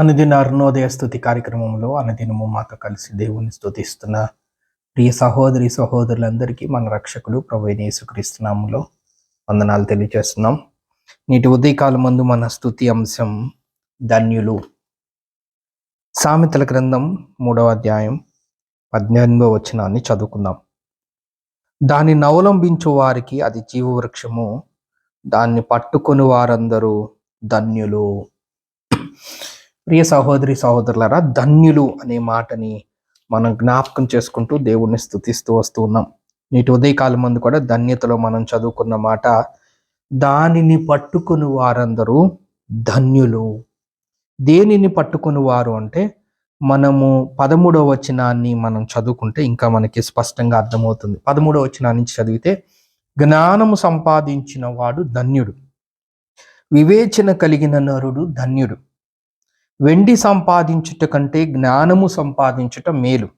అనుదిన అరుణోదయ స్థుతి కార్యక్రమంలో అనుదినము మాతో కలిసి దేవుని స్థుతిస్తున్న ప్రియ సహోదరి సహోదరులందరికీ మన రక్షకులు ప్రభు యేసుక్రీస్తునాములో వందనాలు తెలియజేస్తున్నాం. నేటి ఉదయకాలం ముందు మన స్థుతి అంశం ధన్యులు. సామెతల గ్రంథం మూడవ అధ్యాయం పద్దెనిమిదవ వచనాన్ని చదువుకుందాం. దాన్ని అవలంబించు వారికి అది జీవవృక్షము దాన్ని పట్టుకొని వారందరూ ధన్యులు. ప్రియ సహోదరి సహోదరులారా ధన్యులు అనే మాటని మనం జ్ఞాపకం చేసుకుంటూ దేవుణ్ణి స్థుతిస్తూ వస్తూ ఉన్నాం. నేటి ఉదయకాలం మందు కూడా ధన్యతలో మనం చదువుకున్న మాట దానిని పట్టుకుని వారందరూ ధన్యులు. దేనిని పట్టుకుని వారు అంటే మనము పదమూడవ వచనాన్ని మనం చదువుకుంటే ఇంకా మనకి స్పష్టంగా అర్థమవుతుంది. పదమూడవ వచనాన్ని నుంచి చదివితే జ్ఞానము సంపాదించిన వాడు ధన్యుడు వివేచన కలిగిన నరుడు ధన్యుడు. వెండి సంపాదించుట కంటే జ్ఞానము సంపాదించుట మేలు.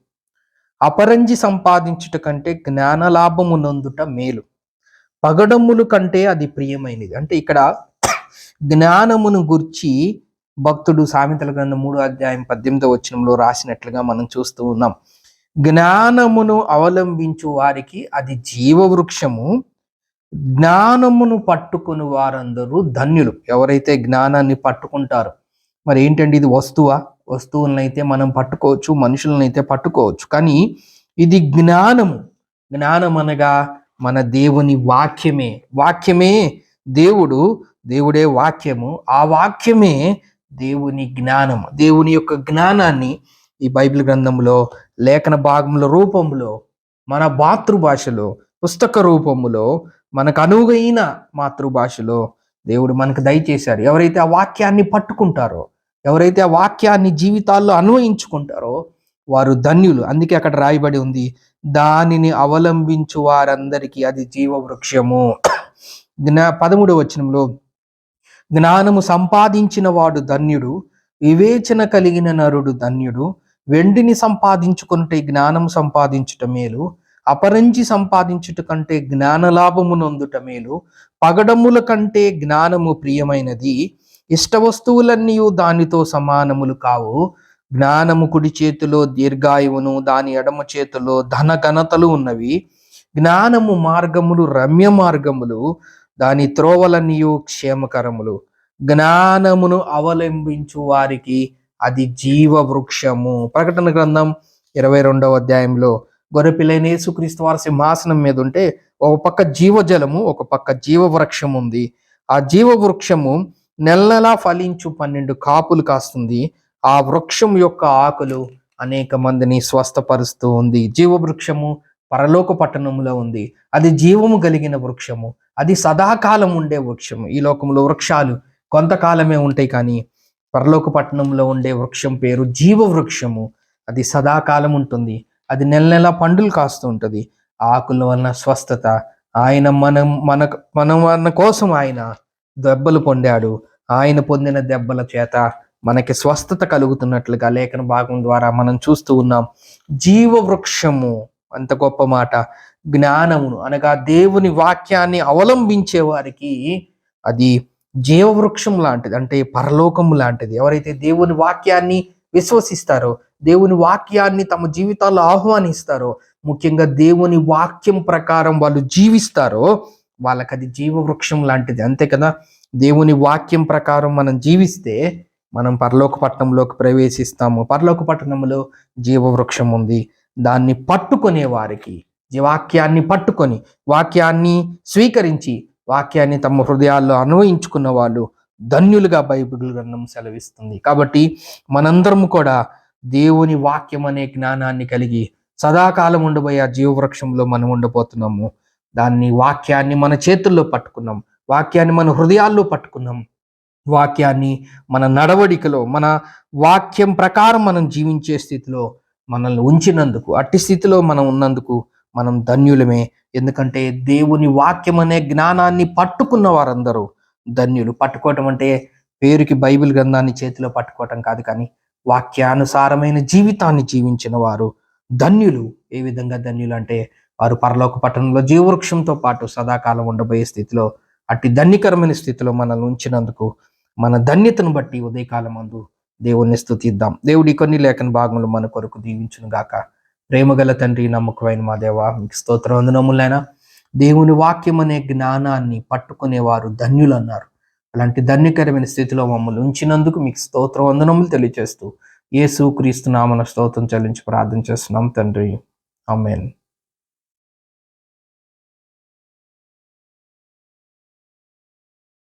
అపరంజి సంపాదించుట కంటే జ్ఞానలాభము నందుట మేలు. పగడములు కంటే అది ప్రియమైనది. అంటే ఇక్కడ జ్ఞానమును గుర్చి భక్తుడు సామెతల గ్రంథం మూడు అధ్యాయం పద్దెనిమిదో వచనంలో రాసినట్లుగా మనం చూస్తూ ఉన్నాం. జ్ఞానమును అవలంబించు వారికి అది జీవవృక్షము. జ్ఞానమును పట్టుకుని వారందరూ ధన్యులు. ఎవరైతే జ్ఞానాన్ని పట్టుకుంటారో మరి ఏంటండి ఇది వస్తువా? వస్తువులను అయితే మనం పట్టుకోవచ్చు మనుషులను అయితే పట్టుకోవచ్చు. కానీ ఇది జ్ఞానము. జ్ఞానం అనగా మన దేవుని వాక్యమే. వాక్యమే దేవుడు దేవుడే వాక్యము. ఆ వాక్యమే దేవుని జ్ఞానము దేవుని యొక్క జ్ఞానాన్ని ఈ బైబిల్ గ్రంథంలో లేఖన భాగముల రూపంలో మన మాతృభాషలో పుస్తక రూపములో మనకు అనువుగైన మాతృభాషలో దేవుడు మనకు దయచేశారు. ఎవరైతే ఆ వాక్యాన్ని పట్టుకుంటారో ఎవరైతే ఆ వాక్యాన్ని జీవితాల్లో అన్వయించుకుంటారో వారు ధన్యులు. అందుకే అక్కడ రాయబడి ఉంది దానిని అవలంబించు వారందరికీ అది జీవవృక్షము. జ్ఞా పదమూడవ వచనంలో జ్ఞానము సంపాదించిన వాడు ధన్యుడు వివేచన కలిగిన నరుడు ధన్యుడు. వెండిని సంపాదించుకుంటే జ్ఞానం సంపాదించుట మేలు అపరంజి సంపాదించుట కంటే జ్ఞానలాభము నొందుట మేలు. పగడముల కంటే జ్ఞానము ప్రియమైనది. ఇష్ట వస్తువులన్నీ దానితో సమానములు కావు. జ్ఞానము కుడి చేతిలో దీర్ఘాయువును దాని ఎడమ చేతిలో ధన ఘనతలు ఉన్నవి. జ్ఞానము మార్గములు రమ్య మార్గములు దాని త్రోవలన్నీయు క్షేమకరములు. జ్ఞానమును అవలంబించు వారికి అది జీవ వృక్షము ప్రకటన గ్రంథం ఇరవై రెండవ అధ్యాయంలో గొర్రెపిల్లైన యేసుక్రీస్తు వారి సింహాసనం మీద ఉంటే ఒక పక్క జీవజలము ఒక పక్క జీవ వృక్షం ఉంది ఆ జీవ నెలనెలా ఫలించు పన్నెండు కాపులు కాస్తుంది. ఆ వృక్షం యొక్క ఆకులు అనేక మందిని స్వస్థపరుస్తూ ఉంది. జీవ వృక్షము పరలోక పట్టణంలో ఉంది. అది జీవము కలిగిన వృక్షము. అది సదాకాలం ఉండే వృక్షము. ఈ లోకంలో వృక్షాలు కొంతకాలమే ఉంటాయి కానీ పరలోక పట్టణంలో ఉండే వృక్షం పేరు జీవ వృక్షము అది సదాకాలం ఉంటుంది. అది నెల నెల పండులు కాస్తూ ఉంటుంది. ఆకుల వలన స్వస్థత. ఆయన మనం మన మన మన కోసం ఆయన దెబ్బలు పొందాడు. ఆయన పొందిన దెబ్బల చేత మనకి స్వస్థత కలుగుతున్నట్లుగా లేఖన భాగం ద్వారా మనం చూస్తూ ఉన్నాం. జీవ వృక్షము అంత గొప్ప మాట. జ్ఞానమును అనగా దేవుని వాక్యాన్ని అవలంబించే వారికి అది జీవవృక్షం లాంటిది అంటే పరలోకం లాంటిది. ఎవరైతే దేవుని వాక్యాన్ని విశ్వసిస్తారో దేవుని వాక్యాన్ని తమ జీవితాల్లో ఆహ్వానిస్తారో ముఖ్యంగా దేవుని వాక్యం ప్రకారం వాళ్ళు జీవిస్తారో వాళ్ళకి అది జీవవృక్షం లాంటిది. అంతే కదా? దేవుని వాక్యం ప్రకారం మనం జీవిస్తే మనం పరలోక పట్టణంలోకి ప్రవేశిస్తాము. పరలోక పట్టణంలో జీవవృక్షం ఉంది. దాన్ని పట్టుకునే వారికి వాక్యాన్ని పట్టుకొని వాక్యాన్ని స్వీకరించి వాక్యాన్ని తమ హృదయాల్లో అన్వయించుకున్న వాళ్ళు ధన్యులుగా బైబిల్ గ్రంథం సెలవిస్తుంది. కాబట్టి మనందరం కూడా దేవుని వాక్యం అనే జ్ఞానాన్ని కలిగి సదాకాలం ఉండబోయే ఆ జీవవృక్షంలో మనం ఉండబోతున్నాము దాన్ని వాక్యాన్ని మన చేతుల్లో పట్టుకున్నాం. వాక్యాన్ని మన హృదయాల్లో పట్టుకున్నాం వాక్యాన్ని మన నడవడికలో మన వాక్యం ప్రకారం మనం జీవించే స్థితిలో మనల్ని ఉంచినందుకు అట్టి స్థితిలో మనం ఉన్నందుకు మనం ధన్యులమే. ఎందుకంటే దేవుని వాక్యం అనే జ్ఞానాన్ని పట్టుకున్న వారందరూ ధన్యులు. పట్టుకోవటం అంటే పేరుకి బైబిల్ గ్రంథాన్ని చేతిలో పట్టుకోవటం కాదు కానీ వాక్యానుసారమైన జీవితాన్ని జీవించిన వారు ధన్యులు. ఏ విధంగా ధన్యులు అంటే వారు పరలోక పట్టణంలో జీవవృక్షంతో పాటు సదాకాలం ఉండబోయే స్థితిలో అట్టి ధన్యకరమైన స్థితిలో మనల్ని ఉంచినందుకు మన ధన్యతను బట్టి ఉదయకాలం అందు దేవుణ్ణి స్థుతిద్దాం దేవుడి కొన్ని లేఖన భాగంలో మన కొరకు దీవించును గాక. ప్రేమగల తండ్రి నమ్మకమైన మా దేవ మీకు స్తోత్ర వందనములైనా దేవుని వాక్యం అనే జ్ఞానాన్ని పట్టుకునేవారు ధన్యులు అన్నారు. అలాంటి ధన్యకరమైన స్థితిలో మమ్మల్ని ఉంచినందుకు మీకు స్తోత్ర వందనములు తెలియజేస్తూ యేసు క్రీస్తు నామన స్తోత్రం చెల్లించి ప్రార్థన చేస్తున్నాం తండ్రి. ఆమెన్.